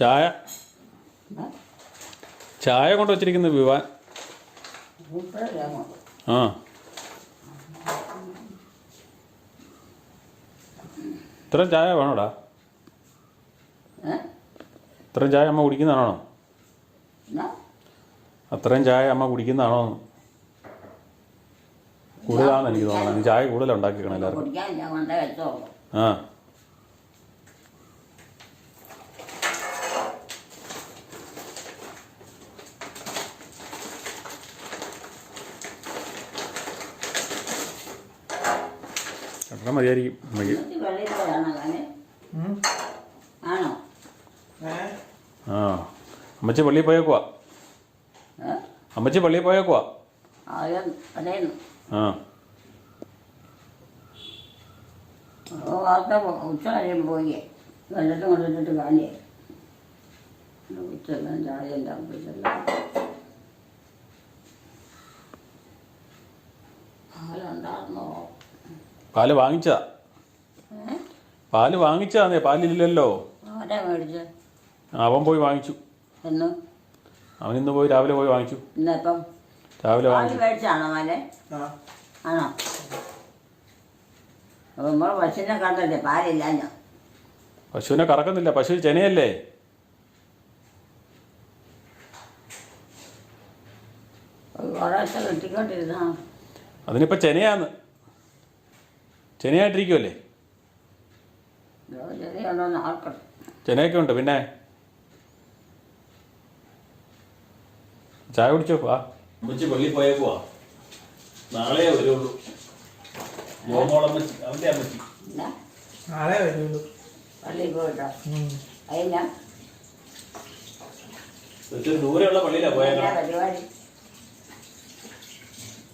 ചായ? ചായ കൊണ്ട് വച്ചിരിക്കുന്ന വിവാൻ. ആ. ഇത്രയും ചായ വേണോടാ? ഇത്രയും ചായ അമ്മ കുടിക്കുന്നതാണോ? അത്രയും ചായ അമ്മ കുടിക്കുന്നതാണോ? കൂടുതലാണെന്ന് എനിക്ക് തോന്നുന്നത് നീ ചായ കൂടുതലുണ്ടാക്കിക്കണം എല്ലാവർക്കും. ആ. എത്ര മതിയായിരിക്കും. അമ്മയ്ക്ക് ആ. അമ്മച്ചി പള്ളിയിൽ പോയേക്കുവാ. അമ്മച്ചി പള്ളിയിൽ പോയേക്കുവാ. ആ. വാർത്ത ഉച്ച കഴിയുമ്പോൾ പോയി വെള്ളത്തിൽ കൊണ്ടിട്ട് കാണിയേ. ഉച്ചെല്ലാം ചായ ഉണ്ടാകുമ്പോഴെല്ലാം പാൽ വാങ്ങിച്ചതാ. പാൽ വാങ്ങിച്ചതാന്നേ പാലില്ലല്ലോ. അവൻ പോയി വാങ്ങിച്ചു. എന്ന്? അവൻ ഇന്ന് പോയി രാവിലെ പോയി വാങ്ങിച്ചു. രാവിലെ വാങ്ങിച്ചു. പശുവിനെ കറക്കുന്നില്ല പശു ചെനയല്ലേ? അതിനിപ്പോ ചെനയാന്ന്. ചെനയായിട്ടിരിക്കുമല്ലേ ചെനയൊക്കെ ഉണ്ട് പിന്നെ? ചായ കുടിച്ചോ വാ. അമ്മച്ചി പള്ളി പോയേക്കുവാ. നാളെ വരുള്ളൂ. അമ്മച്ചി നാളെ വരുള്ളൂ. പോയിട്ടോ. അതിനാ ഒത്തിരി ദൂരെയുള്ള പള്ളിയിലാ പോയാ പരിപാടി?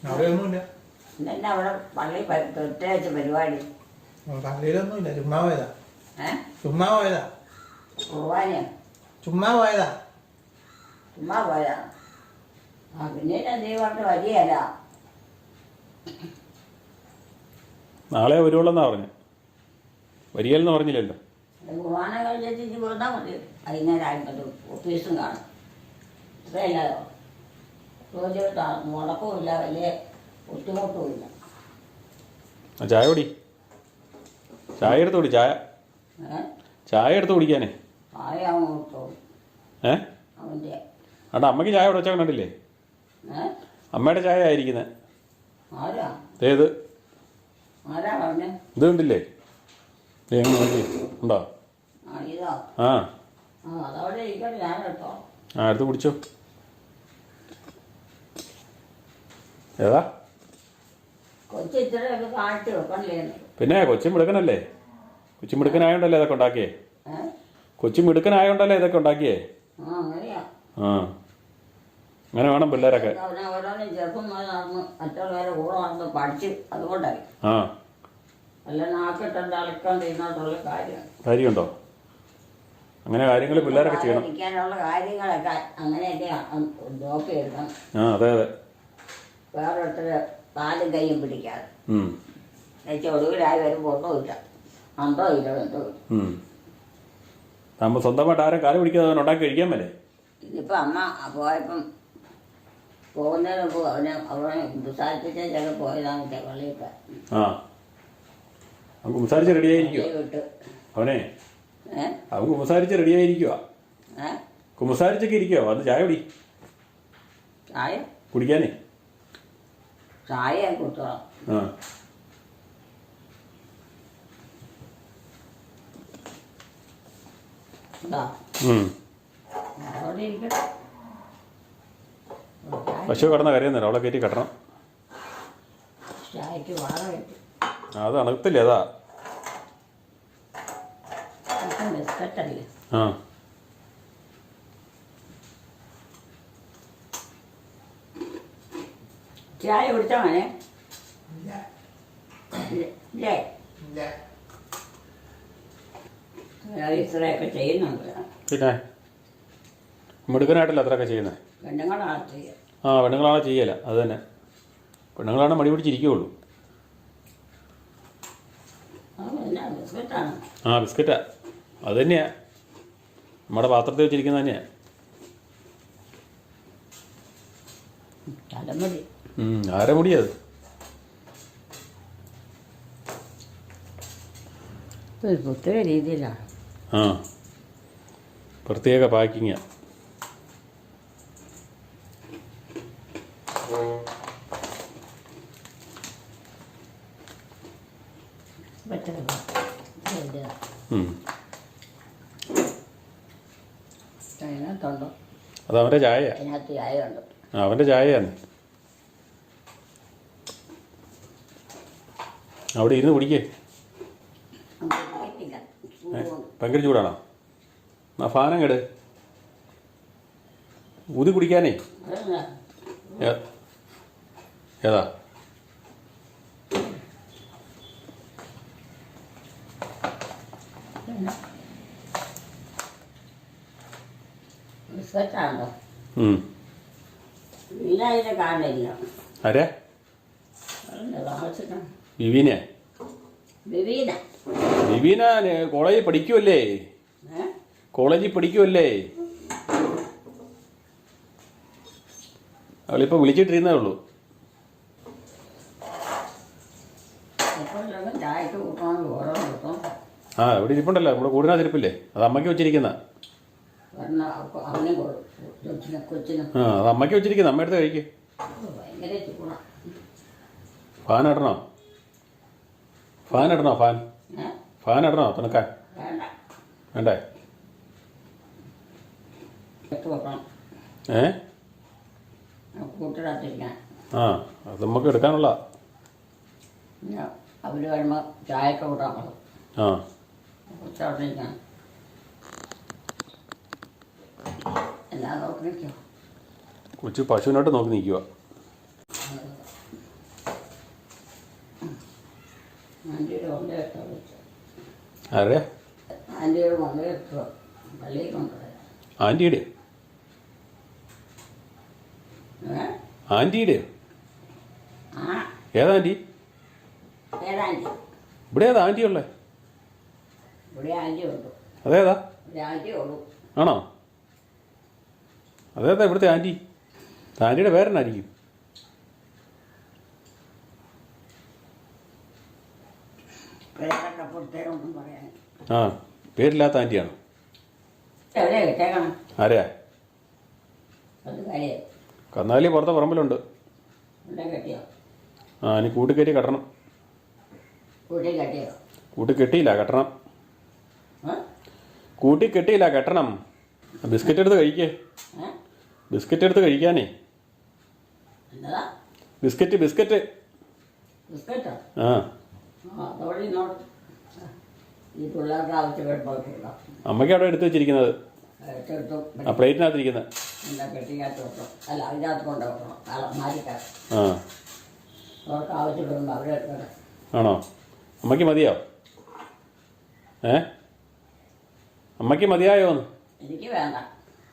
അവിടെ ഒന്നുമില്ല. അവിടെ പള്ളി പരിപാടി? ചുമ്മാ പോയതാ ചുമ്മാ പോയതാ കുർബാനയോ ചുമ്മാ പോയതാ ചുമ്മാ ആ പിന്നീട് നീ പറഞ്ഞ് വരികയല്ല നാളെ വരുവുള്ളെന്നാ പറഞ്ഞു. വരികയെന്ന് പറഞ്ഞില്ലല്ലോ. കുർബാന കഴിഞ്ഞിട്ട് പോന്നാൽ മതി. വൈകുന്നേരം ആയിക്കോട്ടെ ഓഫീസും കാണും. ഇത്രയല്ലോ ജോലി മുടക്കവുമില്ല വലിയ ആ ചായ കുടി. ചായ എടുത്ത് കുടി ചായ. ചായ എടുത്ത് കുടിക്കാനേ. ഏ? അവിടെ അമ്മയ്ക്ക് ചായ ഇവിടെ വെച്ചാൽ കണ്ടില്ലേ? അമ്മയുടെ ചായ ആയിരിക്കുന്നത് ഏത്? ഇത് കണ്ടില്ലേ? ഉണ്ടോ? ആ ആ എടുത്ത് കുടിച്ചോ. ഏതാ? കൊച്ചു ഇത്രയൊക്കെ കാട്ടി വെക്കണില്ലേ പിന്നെ കൊച്ചി മിടുക്കനല്ലേ? കൊച്ചി മിടുക്കനായോണ്ടല്ലേ ഇതൊക്കെ ഉണ്ടാക്കിയേ? കൊച്ചി മിടുക്കനായോണ്ടല്ലേ ഇതൊക്കെ ഉണ്ടാക്കിയേ? ആ അങ്ങനെ വേണം പിള്ളേരൊക്കെ. ആ. കാര്യമുണ്ടോ? അങ്ങനെ കാര്യങ്ങൾ പിള്ളേരൊക്കെ ചെയ്യണം. ആ അതെ അതെ. വേറൊരുത്തർ കാലും കൈയും പിടിക്കാതെ. എന്നുവെച്ചാൽ ഒടുവിലായി വരുമ്പോൾ ഒന്നുമില്ല അന്തോ ഇല്ല എന്തോ നമ്മൾ സ്വന്തമായിട്ട് ആരും കാൽ പിടിക്കാതെ ഉണ്ടാക്കി കഴിക്കാൻ മേലേ? ഇതിപ്പോൾ അമ്മ പോയപ്പം പോകുന്നതിന് മുമ്പ് അവനെ അവനെ സംസാരിപ്പിച്ച ചില പോയതാണ് ചെവളിയൊക്കെ ആ. വിട്ട്. അവനെ? ഏ? അവൻ കുമ്പസാരിച്ച് റെഡിയായിരിക്കുക കുമ്പസാരിച്ചൊക്കെ ഇരിക്കുക വന്ന് ചായ കുടി. ചായ? കുടിക്കാനേ? ചായ ആ. പശു കിടന്ന കരയുന്നില്ല അവളെ കയറ്റി കെട്ടണം. അത് അണുത്തില്ല അതാ. ആ. ചായ കുടിച്ചാൽ മോനെ ഇല്ല. ഇത്രയൊക്കെ ചെയ്യുന്നുണ്ട്. പിന്നെ? മിടുക്കനായിട്ടല്ല അത്രയൊക്കെ ചെയ്യുന്നത് പെണ്ണുങ്ങളാണ് ചെയ്യുക. ആ പെണ്ണുങ്ങളാണ് ചെയ്യല. അത് തന്നെ. പെണ്ണുങ്ങളാണ് മടി പിടിച്ചിരിക്കുകയുള്ളൂ ആ ബിസ്ക്കറ്റാ. അത് തന്നെയാ. നമ്മുടെ പാത്രത്തിൽ വെച്ചിരിക്കുന്നത് തന്നെയാ. തലമുടി ആരെ മുടിയത് ഒരു പ്രത്യേക രീതിയിലാണ് ആ പ്രത്യേക അത് അവന്റെ ആ അവന്റെ ചായയാണ്. അവിടെ ഇരുന്ന് കുടിക്കേ. ഭയങ്കര ചൂടാണോ? ആ ഫാനം കേട്. ഊതി കുടിക്കാനേ. ഏതാ? ആരെ? വിവീനെ. വിവീന. വിവീന കോളേജിൽ പഠിക്കുമല്ലേ കോളേജിൽ പഠിക്കുമല്ലേ അവളിപ്പോൾ വിളിച്ചിട്ടിരുന്നേ ഉള്ളൂ. ആ ഇവിടെ ഇരിപ്പുണ്ടല്ലോ നമ്മുടെ കൂടിനകത്തിരിപ്പില്ലേ അത് അമ്മയ്ക്ക് വെച്ചിരിക്കുന്ന. ആ അത് അമ്മയ്ക്ക് വെച്ചിരിക്കുന്ന. അമ്മ എടുത്ത് കഴിക്ക്. ഫാൻ ഇടണോ? ഫാൻ ഇടണോ ഫാൻ? ഫാൻ ഇടണോ? തണുക്കാൻ വേണ്ട. ഏ? ആ അത് നമുക്ക് എടുക്കാനുള്ള. പിന്നെ അവർ വരുമ്പോൾ ചായക്ക് കൂട്ടാൻ ആ. എല്ലാം നോക്കി കൊച്ചു പശുവിനോട്ട് നോക്കി നിൽക്കുക ആന്റിയുടെ കൊണ്ടേ വിളിച്ചു ആരുടെ ആന്റിയുടെ കൊണ്ടേ എടുത്തോ. പള്ളിയിൽ കൊണ്ടുപോയി. ആന്റിയുടെ? ആന്റിയുടെ? ഏതാ ആന്റി? ഏതാന്റി ഇവിടെ ഏതാ ആന്റി ഉള്ളേ ഇവിടെ ആന്റി ഉള്ളൂ. അതേതാ? ഇവിടെ ആന്റി ഉള്ളൂ. ആണോ? അതേതാ ഇവിടുത്തെ ആന്റി? ആന്റിയുടെ പേരെന്നായിരിക്കും. ആ പേരില്ലാത്ത ആന്റിയാണ് ആരാ ആരെയാ? കന്നാലി പുറത്തെ പറമ്പിലുണ്ട്. ആ ഇനി കൂട്ടിക്കയറ്റി കെട്ടണം. കൂട്ടി കെട്ടിയോ? കൂട്ടി കെട്ടിയില്ല കെട്ടണം. കൂട്ടി കെട്ടിയില്ല കെട്ടണം. ബിസ്ക്കറ്റ് എടുത്ത് കഴിക്കേ. ബിസ്ക്കറ്റ് എടുത്ത് കഴിക്കാനേ. ബിസ്ക്കറ്റ്. ബിസ്ക്കറ്റോ? ആ. അമ്മയ്ക്ക് അവിടെ എടുത്ത് വെച്ചിരിക്കുന്നത്? ആ പ്ലേറ്റിനകത്തിരിക്കുന്നത് ആണോ? അമ്മയ്ക്ക് മതിയോ? ഏ? അമ്മയ്ക്ക് മതിയായോ എനിക്ക് വേണ്ട.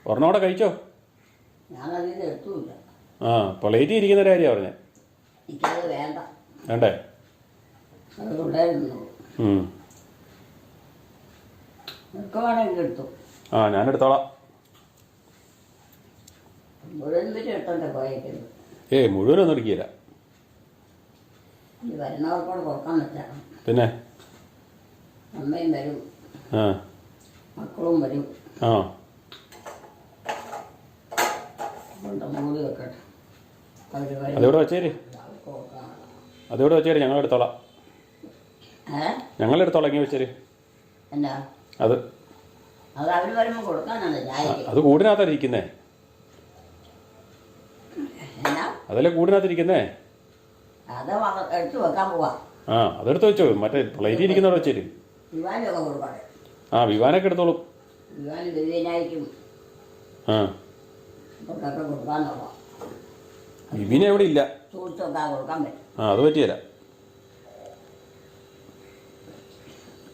ഒരെണ്ണോടെ കഴിച്ചോ? ആ പ്ലേറ്റിൽ ഇരിക്കുന്ന കാര്യമാണ് പറഞ്ഞേ. വേണ്ട. വേണ്ട? എടുത്തു. ആ ഞാൻ എടുത്തോളാം. ഏയ് മുഴുവനൊന്നും വെച്ചാണ് പിന്നെ? അമ്മയും വരും. ആ. മക്കളും വരും. ആ. അതിവിടെ വെച്ചേര്. അതിവിടെ വെച്ചേര് ഞങ്ങൾ എടുത്തോളാം ഏ ഞങ്ങൾ എടുത്തോളാം വെച്ചേര്. അത്. അത് അവർ വരുമ്പോൾ കൊടുക്കാനാണ് ചായക്ക് അത് കൂടിനകത്താണ് ഇരിക്കുന്നേ. എന്നാ? അതല്ലേ കൂടിനകത്തിരിക്കുന്നേ അത് വ- എടുത്ത് വെക്കാൻ പോവാ. ആ അതെടുത്ത് വെച്ചോ. മറ്റേ പ്ലേറ്റിൽ ഇരിക്കുന്നവിടെ വെച്ചേര് ആ വിവാനൊക്കെ എടുത്തോളൂ. ആ. വിവിനെ എവിടെ ഇല്ല. ആ അത് പറ്റിയല്ല ഇനി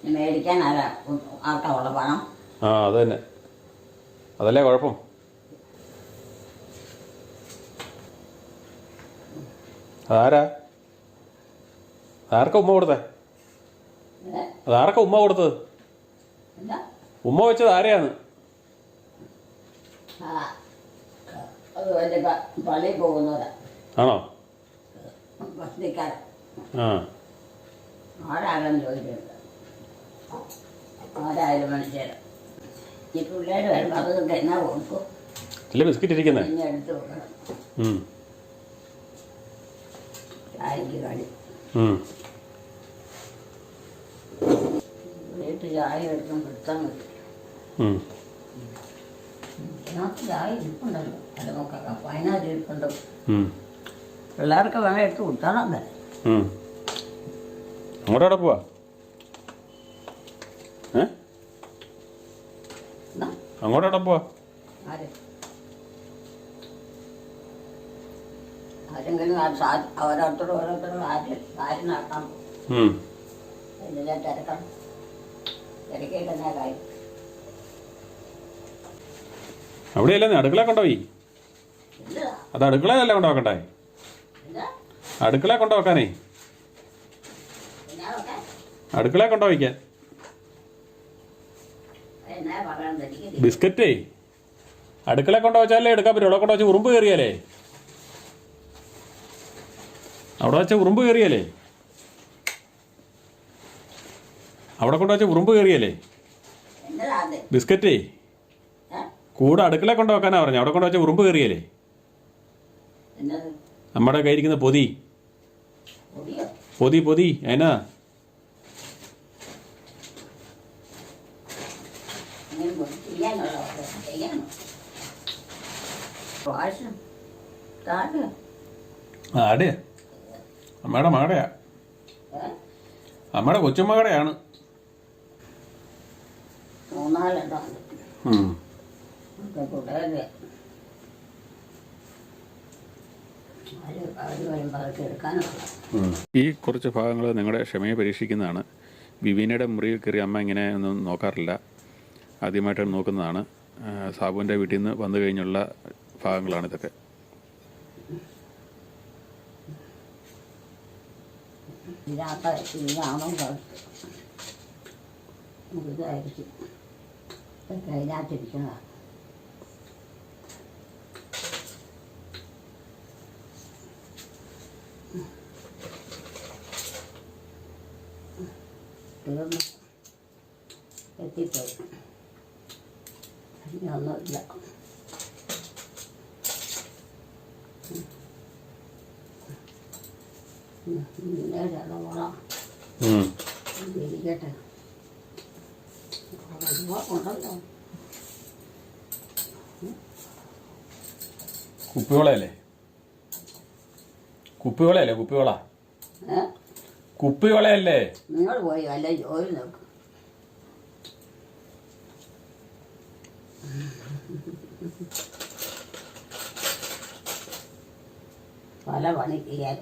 മേടിക്കാൻ ആരാ ആർക്കാ ഉള്ള പണം? ആ അത് തന്നെ. അതല്ലേ കുഴപ്പം? അതാരാ? അതാർക്ക ഉമ്മ കൊടുത്തേ? അതാർക്ക ഉമ്മ കൊടുത്തത്? ഉമ്മ വെച്ചത് ആരെയാണ്? പോകുന്നവരാ. ആണോ? ആ. ആരാകെന്ന് ചോദിച്ചിട്ടുണ്ട് ആരായാലും മനുഷ്യർ ഈ പിള്ളേർ വരുമ്പോൾ അതൊക്കെ എന്നാ കൊടുക്കും ഇല്ല ബിസ്ക്കറ്റ് ഇരിക്കുന്നേ പിന്നെ എടുത്ത് വെക്കണം ഉം. ചായക്ക് കടി ഉം. വീട്ടിൽ ചായ എടുക്കാൻ കൊടുത്താൽ മതി ഉം. ഇതിനകത്ത് ചായ ഇരിപ്പുണ്ടല്ലോ അല്ല നോക്കാം വയനാട്ടിൽ ഇരിപ്പുണ്ടോ ഉം. പിള്ളേർക്ക് വേണം എടുത്ത് കൊടുത്താൽ ഉം. അങ്ങോട്ട് പോവാ ഏ എന്നാ അങ്ങോട്ട് പോവാ. ആര്? ആരെങ്കിലും ഓരോരുത്തരും ഓരോരുത്തരും കാര്യം കാര്യം ഉം. എന്തിനാ തിരക്കണം? തിരക്കിയിട്ട് എന്നാ കാര്യം? അവിടെയല്ലേ അടുക്കള കൊണ്ടുപോയി? അത് അടുക്കളയല്ലേ കൊണ്ടുവെക്കണ്ടേ അടുക്കള കൊണ്ടുവെക്കാനേ അടുക്കള കൊണ്ടുവയ്ക്കാൻ ബിസ്ക്കറ്റേ അടുക്കള കൊണ്ടുവച്ചാലേ എടുക്കാൻ പറ്റും. അവിടെ കൊണ്ടുവച്ച് ഉറുമ്പ് കയറിയാലേ? അവിടെ വെച്ച ഉറുമ്പ് കയറിയാലേ? അവിടെ കൊണ്ടുവച്ച ഉറുമ്പ് കയറിയാലേ? ബിസ്ക്കറ്റേ കൂടെ അടുക്കള കൊണ്ടുവെക്കാനാ പറഞ്ഞു. അവിടെ കൊണ്ടുവച്ച ഉറുമ്പ് കയറിയാലേ? നമ്മുടെ കയ്യിരിക്കുന്ന പൊതി. പൊതി പൊതി. അതിനാ ഇങ്ങനെ പൊടി ചെയ്യാനുള്ള ചെയ്യാനോ ആ അടയാ അമ്മയുടെ മകടയാ. അമ്മയുടെ കൊച്ചുമകടയാണ്. ഈ കുറച്ച് ഭാഗങ്ങൾ നിങ്ങളുടെ ക്ഷമയെ പരീക്ഷിക്കുന്നതാണ്. ബിബീനയുടെ മുറിയിൽ കയറി അമ്മ ഇങ്ങനെ ഒന്നും നോക്കാറില്ല. ആദ്യമായിട്ടാണ് നോക്കുന്നതാണ്. സാബുവിന്റെ വീട്ടിൽ നിന്ന് വന്നു കഴിഞ്ഞുള്ള ഭാഗങ്ങളാണിതൊക്കെ ഇതിനകത്ത് ഇതാണോ ഇതായിരിക്കും ഇതൊക്കെ. അതിനകത്തിരിക്കുന്നതാണ് തീർന്നു എത്തിപ്പോയി. ഇനി ഒന്നുമില്ല. ഇരിക്കട്ടെ ഉണ്ടല്ലോ കുപ്പിവളയല്ലേ? കുപ്പിവളയല്ലേ കുപ്പിവള? കുപ്പിവളയല്ലേ? നിങ്ങൾ പോയി വല്ല ജോലി നോക്കും. പല പണി ചെയ്യാൻ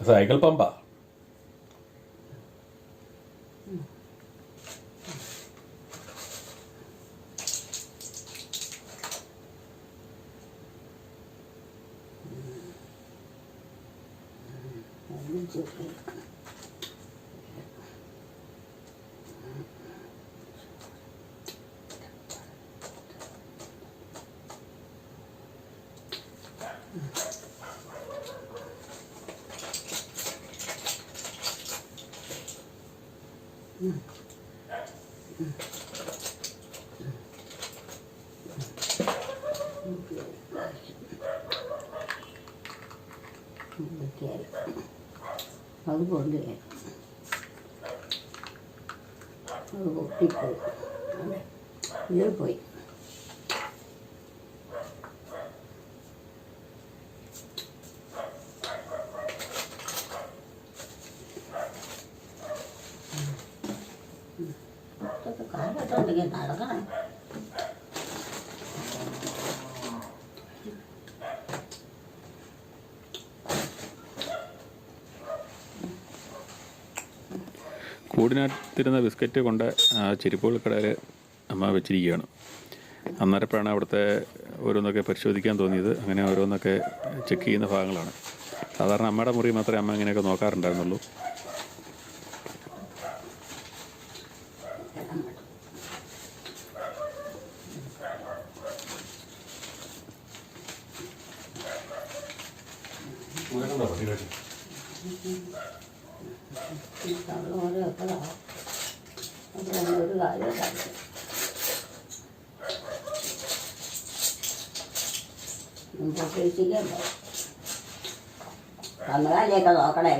സൈക്കിൾ പമ്പ Thank ചെയ്യില്ല. അത് കൊണ്ടുപോയി അത് പൊട്ടിപ്പോയി അതെ ഇത് പോയി ഇതൊക്കെ കാലത്തുണ്ടെങ്കിൽ നടക്കണം ചൂടിനകത്തിരുന്ന ബിസ്ക്കറ്റ് കൊണ്ട് ചെരുപ്പുകൾക്കിടയിൽ അമ്മ വെച്ചിരിക്കുകയാണ്. അന്നേരപ്പോഴാണ് അവിടുത്തെ ഓരോന്നൊക്കെ പരിശോധിക്കാൻ തോന്നിയത്. അങ്ങനെ ഓരോന്നൊക്കെ ചെക്ക് ചെയ്യുന്ന ഭാഗങ്ങളാണ്. സാധാരണ അമ്മയുടെ മുറി മാത്രമേ അമ്മ ഇങ്ങനെയൊക്കെ നോക്കാറുണ്ടായിരുന്നുള്ളൂ. അത് കാണിക്കാം പൊട്ടിച്ചിട്ടുണ്ടോ വന്നതല്ലേക്ക് നോക്കണേ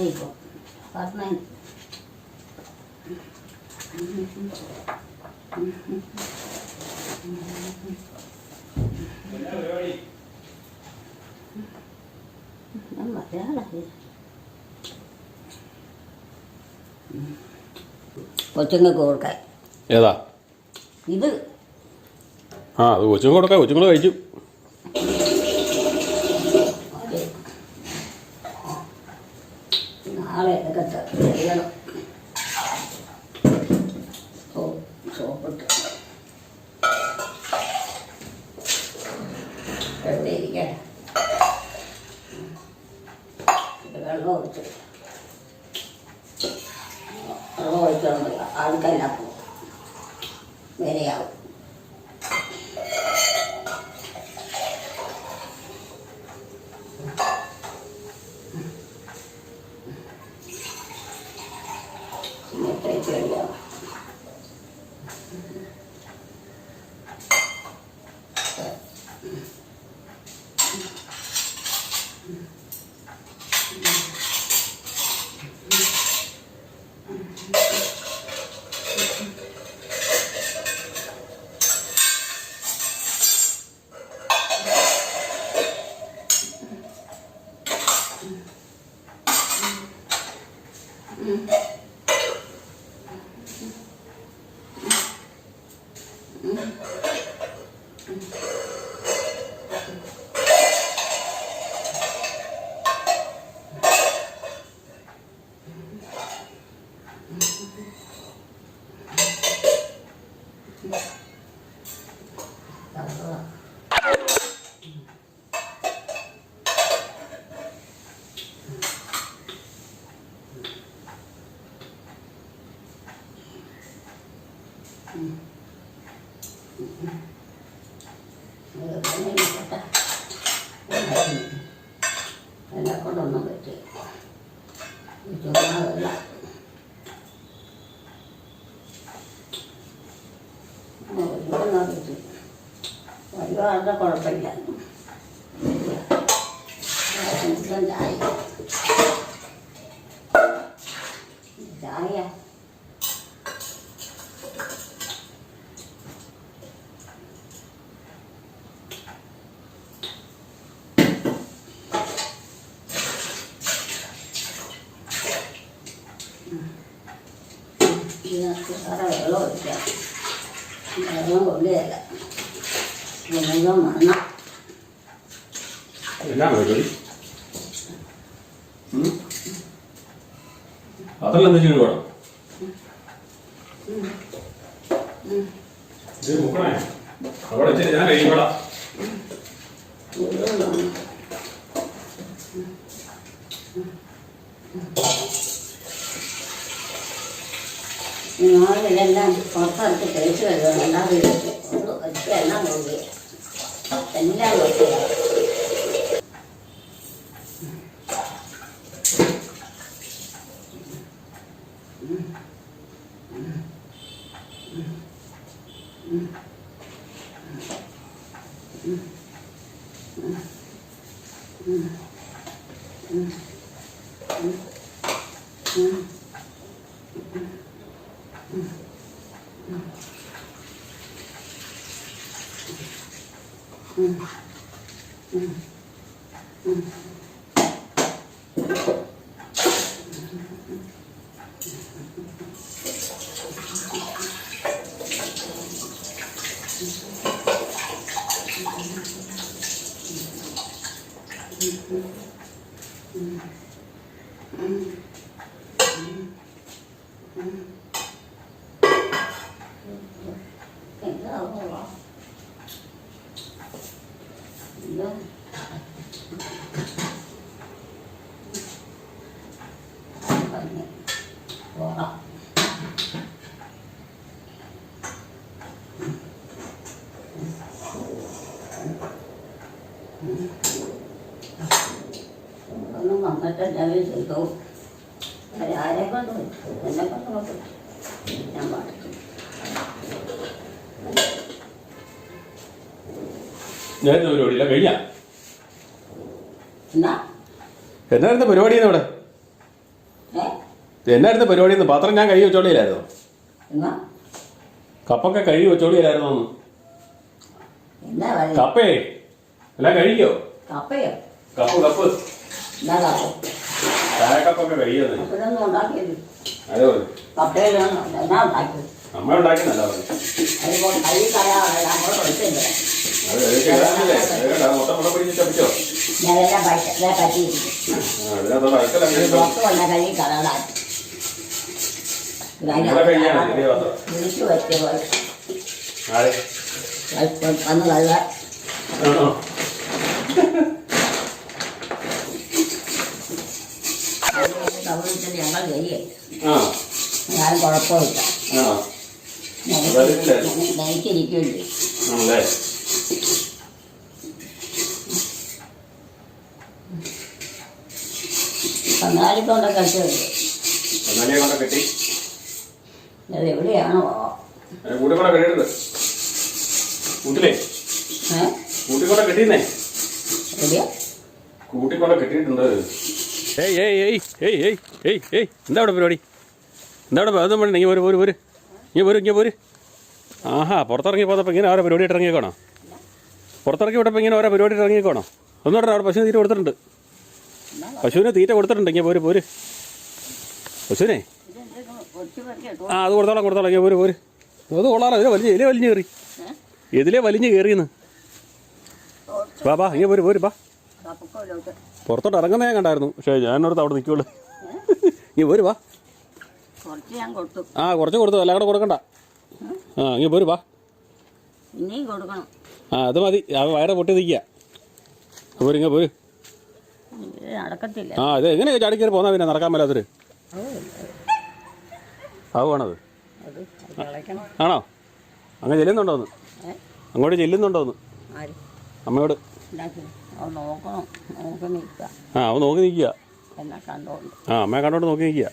ഇട്ടേക്കും പറഞ്ഞ കൊച്ചുങ്ങൾക്ക് കൊടുക്കാൻ ഏതാ? ഇത്. ആ അത് കൊച്ചുങ്ങൾ കൊടുക്കാം കൊച്ചുങ്ങൾ കഴിച്ചു. ആൾക്കെല്ലാം പോകും വിലയാവും അതൊക്കെ കുഴപ്പമില്ല ചായ. ചായ. എന്താ ചെയ്യുന്നു വേണം? അവിടെ വെച്ചിട്ട് ഞാൻ കഴിക്കോളാം. പുറത്തിറക്കി കഴിച്ചു വരുന്നത് എല്ലാം വീട്ടിൽ എല്ലാം നോക്കി നോക്കി എല്ലാം നോക്കി എന്താ എന്താ പറഞ്ഞ് പോകാം ഒന്നും വന്നിട്ട് ആരെ കൊണ്ട് പറ്റും എന്നെ കൊണ്ട് പറ്റും ഞാൻ പാടിച്ചു ഞാൻ പരിപാടിയില്ല കഴിഞ്ഞ. എന്നാ? എന്നായിരുന്നു പരിപാടി ഇവിടെ? എന്നായിരുന്നു പരിപാടി പാത്രം ഞാൻ കഴുകി വെച്ചോളിയില്ലായിരുന്നു കപ്പൊക്കെ കഴുകി വെച്ചോളിയില്ലായിരുന്നു കപ്പേ? എല്ലാം കഴിക്കോ കപ്പയോ? കപ്പ് കപ്പ? ചായക്കപ്പൊക്കെ കഴിയുന്നത് കപ്പയിലൊന്നും ഉണ്ടാക്കിയത് അതേ. കപ്പയിലൊന്നും എന്നാ ഉണ്ടാക്കിയത്? അമ്മ ഉണ്ടാക്കുന്നല്ല അതിപ്പോൾ കൈ കളയാതെ നമ്മൾ കൊടുത്തില്ല അത് ഏതൊക്കെ ഇടാനില്ലേ? ഏതാ, മൊത്തം മുളക് പിടിച്ച് ചപ്പിച്ചോ ഞാനെല്ലാം പൈസ പറ്റിയിരുന്നു ആ, അതിനകത്തുള്ള അഴുക്കെല്ലാം കഴിച്ചോ പുറത്ത് വന്ന കൈ കളയാതെ ഇവിടെ കഴിയാണ് ചെറിയ പാത്രം വിളിച്ചു പറ്റിയ പോലെ ആരെ വന്ന് കഴുകാൻ കവിളിച്ചിട്ട് ഞങ്ങൾ ആ. ഞാൻ കുഴപ്പമില്ല? എനിക്കിരിക്കില്ലേ ആണല്ലേ? കന്നാലിക്കൊണ്ട് കഴിച്ചത് കണ്ണാടിയെ കൊണ്ട് കെട്ടി? അത് എവിടെയാണോ? കൂട്ടി കൊണ്ട് കെട്ടിയിട്ടുണ്ട് കൂട്ടിലേ? ഏ? കൂട്ടിക്കൊണ്ട് കെട്ടിയിരുന്നേ? എവിടെയാ? കൂട്ടിക്കൊണ്ട് കെട്ടിയിട്ടുണ്ട്. ഏയ് ഏയ് ഏയ് ഏയ് ഏയ് ഏയ് ഏയ് എന്താ അവിടെ പരിപാടി? എന്താ അവിടെ ബന്ധം വേണ്ട ഇങ്ങനെ പോര് പോര് ഇങ്ങനെ പോര് ഇങ്ങനെ പോര് ആഹാ പുറത്തിറങ്ങി പോകുന്നപ്പോൾ ഇങ്ങനെ ഓരോ പരിപാടി ഇറങ്ങിയേക്കണോ പുറത്തിറങ്ങി വിട്ടപ്പോൾ ഇങ്ങനെ ഓരോ പരിപാടി ഇറങ്ങിയേക്കണോ ഒന്നും അവിടെ പശുവിന് തീറ്റ കൊടുത്തിട്ടുണ്ട്. പശുവിന് തീറ്റ കൊടുത്തിട്ടുണ്ട് ഇങ്ങനെ പോര് പോര് പശുവിനെ? ആ അത് കൊടുത്തോളാം കൊടുത്തോളാം ഇങ്ങനെ പോര് പോര് അത് കൊള്ളാലോ ഇതിലെ വലിഞ്ഞ് ഇതിലെ വലിഞ്ഞ് കയറി. ഇതിലെ വലിഞ്ഞ് കയറിയെന്ന്. വാ വാ ഇങ്ങനെ പോര് പോര് കപ്പക്കോലോട്ട് പുറത്തോട്ട് ഇറങ്ങുന്ന ഞാൻ കണ്ടായിരുന്നു. പക്ഷേ ഞാനോടത്ത് അവിടെ നിൽക്കുള്ളൂ ഇനി പോരു വാ. ആ കുറച്ച് കൊടുത്തു. എല്ലാം കൂടെ കൊടുക്കണ്ട. ആ ഇങ്ങനെ പോരു വാ. ആ അത് മതി. വയറ പൊട്ടി നിൽക്കുക. പോര് ഇങ്ങനെ പോര്. ആ ഇത് എങ്ങനെ ചാടി കയറി പോന്നാ പിന്നെ നടക്കാൻ മേലാത്തൊരു? ആവുകയാണത് ആണോ? അങ്ങ് ചെല്ലുന്നുണ്ടോന്ന്? അങ്ങോട്ട് ചെല്ലുന്നുണ്ടോന്ന്? അമ്മയോട്. അത് നോക്കണം നോക്കി നിൽക്കുക ആ അവൻ നോക്കി നിൽക്കുക. എന്നെ കണ്ടോണ്ട്. ആ അമ്മയെ കണ്ടോണ്ട് നോക്കി നിൽക്കുക.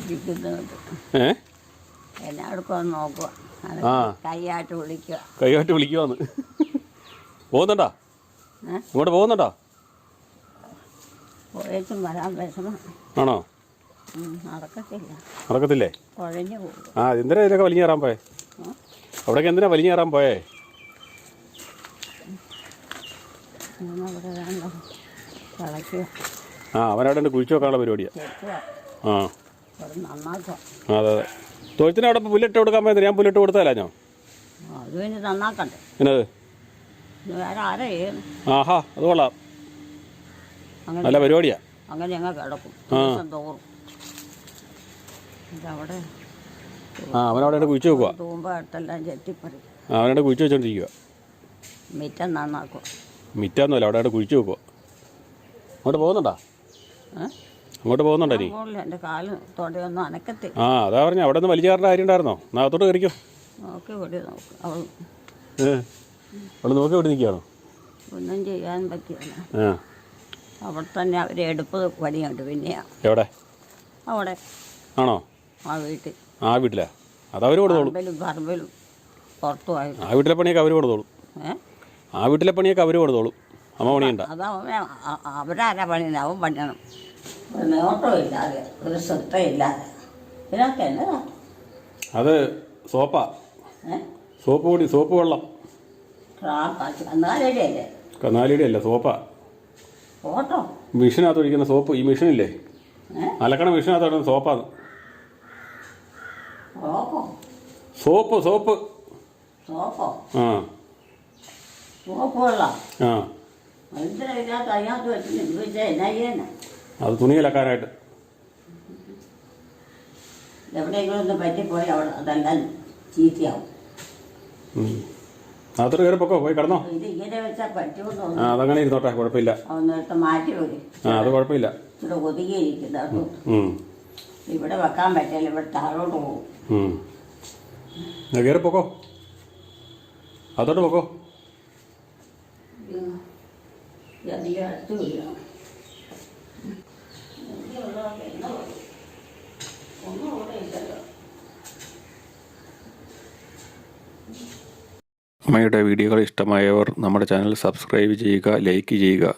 ഇരിക്കുന്നത്. ഏ? എല്ലാവർക്കും നോക്കുക. ആ. കൈയാട്ട് വിളിക്കുക. വിളിക്കുവാന്ന്. പോകുന്നുണ്ടോ? ഇങ്ങോട്ട് പോകുന്നുണ്ടോ? പോയിട്ടും വരാൻ വിഷമം. ആണോ? നടക്കത്തില്ല. നടക്കത്തില്ലേ? കുഴഞ്ഞു പോകും. ആ എന്തിനാ ഇതിലൊക്കെ വലിഞ്ഞു കയറാൻ പോയേ? അവിടേക്ക് എന്തിനാ വലിഞ്ഞു കയറാൻ പോയേ അവിടെ വേണ്ട കളയ്ക്കുക ആ അവനവിടെ കുഴിച്ചു വെക്കാനുള്ള പരിപാടിയാണ് ആ. അതെ അതെ. തൊഴുത്തിന് അവിടെ പുല്ലിട്ട് കൊടുക്കാൻ പോയത് ഞാൻ പുല്ലിട്ട് കൊടുത്തല്ല ഞാൻ? എന്നത് ആഹാ അത് കൊള്ളാം. നല്ല പരിപാടിയാ. അങ്ങനെ ഞങ്ങൾ കിടക്കും. ആ. അവനവിടെ കുഴിച്ചു വെക്കുക അവനവിടെ കുഴിച്ചു വെച്ചോണ്ടിരിക്കുക മിറ്റം നന്നാക്കും. മിറ്റാന്നല്ല അവിടെ അവിടെ കുഴിച്ചു വെക്കുക അങ്ങോട്ട് പോകുന്നുണ്ടോ? അങ്ങോട്ട് പോകുന്നുണ്ടോ നീ മുകളിൽ എന്റെ കാൽ തൊടയൊന്നും അനക്കത്തി ആ അതാ പറഞ്ഞ. അവിടെ നിന്ന് വലിയ കാര്യം ഉണ്ടായിരുന്നോ? എന്നാ അകത്തോട്ട് കയറിക്കോ. അവിടെ നോക്കി. ഇവിടെ നിൽക്കുകയാണോ ഒന്നും ചെയ്യാൻ പറ്റിയല്ല ആ. അവിടെ തന്നെ അവർ എടുപ്പ് പണിയുണ്ട് പിന്നെയാ. എവിടെ? അവിടെ. ആണോ? ആ വീട്ടിൽ. ആ വീട്ടിലാ. അതവര് കൊടുത്തോളൂ. പറമ്പിലും പുറത്തുമായിട്ട് ആ വീട്ടിലെ പണിയൊക്കെ അവർ കൊടുത്തോളും. ഏ? ആ വീട്ടിലെ പണിയൊക്കെ അവർ കൊടുത്തോളും അമ്മ പണിയുണ്ട. അത് അവൻ അ- അവരാരാ പണി അവൻ പണിയണം. ഒരു നോട്ടം ഇല്ലാതെ ഒരു ശ്രദ്ധയില്ലാതെ ഇതിനൊക്കെ എന്നതാ അത് സോപ്പാ. സോപ്പ് കൂടി സോപ്പ് വെള്ളം. കന്നാലിയുടെ അല്ല? സോപ്പാ. ഓട്ടോ മെഷീനകത്ത് ഒഴിക്കുന്ന സോപ്പ് ഈ മെഷീനില്ലേ? അലക്കണ മെഷീനകത്ത് ഒഴിക്കുന്ന സോപ്പാണ് ഓപ്പോ സോപ്പ് സോപ്പ്. സോപ്പോ? ആ. അത് തുണി അലക്കാനായിട്ട് എവിടെയെങ്കിലും ഒന്ന് പറ്റിപ്പോയി അവിടെ അതെല്ലാം ചീത്തയാവും ഉം. അകത്തോട്ട് കയറി പൊക്കോ? പോയി കിടന്നോ? ആ അതങ്ങനെ ഇരുന്നോട്ടെ കുഴപ്പമില്ല. ആ അത് കുഴപ്പമില്ല. ഇവിടെ വെക്കാൻ പറ്റില്ല ഇവിടെ താഴോട്ട് പോകും. കയറിപ്പോക്കോ എന്നാ കയറി പൊക്കോ? അതോട്ട് പൊക്കോ? അമ്മയുടെ വീഡിയോകൾ ഇഷ്ടമായവർ നമ്മുടെ ചാനൽ സബ്സ്ക്രൈബ് ചെയ്യുക ലൈക്ക് ചെയ്യുക.